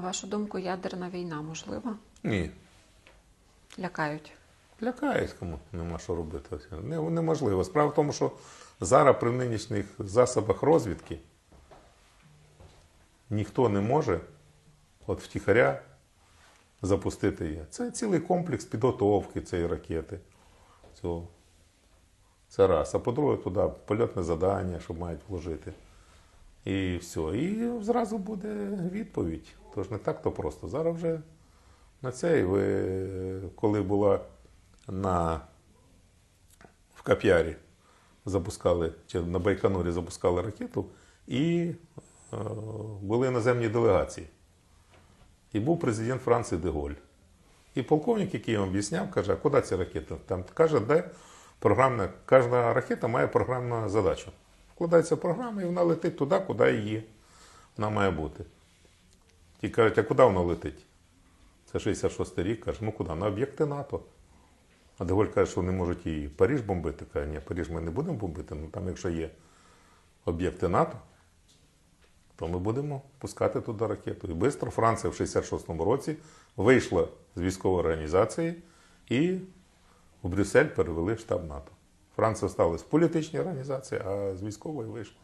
На вашу думку, ядерна війна можлива? Ні. Лякають. Лякають, кому нема що робити. Неможливо. Справа в тому, що зараз при нинішніх засобах розвідки ніхто не може от втіхаря запустити її. Це цілий комплекс підготовки цієї ракети. Цього. Це раз. А по-друге, туди польотне завдання, що мають вложити. І все. І зразу буде відповідь. Тож не так то просто. Зараз вже на цей ви, коли була на в Кап'ярі запускали, чи на Байконурі запускали ракету, і е, були іноземні делегації. І був президент Франції Деголь. І полковник, який їм об'ясняв, каже, а куди ця ракета? Там каже, де програмна, кожна ракета має програмну задачу. Вкладається програма і вона летить туди, куди її вона має бути. Ті кажуть, а куди вона летить? Це 66-й рік, каже, ну куди? На об'єкти НАТО. А Деголь каже, що вони можуть і Паріж бомбити. Каже, ні, Паріж ми не будемо бомбити, ну там, якщо є об'єкти НАТО, то ми будемо пускати туди ракету. І швидко Франція в 66-му році вийшла з військової організації і в Брюссель перевели штаб НАТО. Франція стала з політичної організації, а з військової вийшла.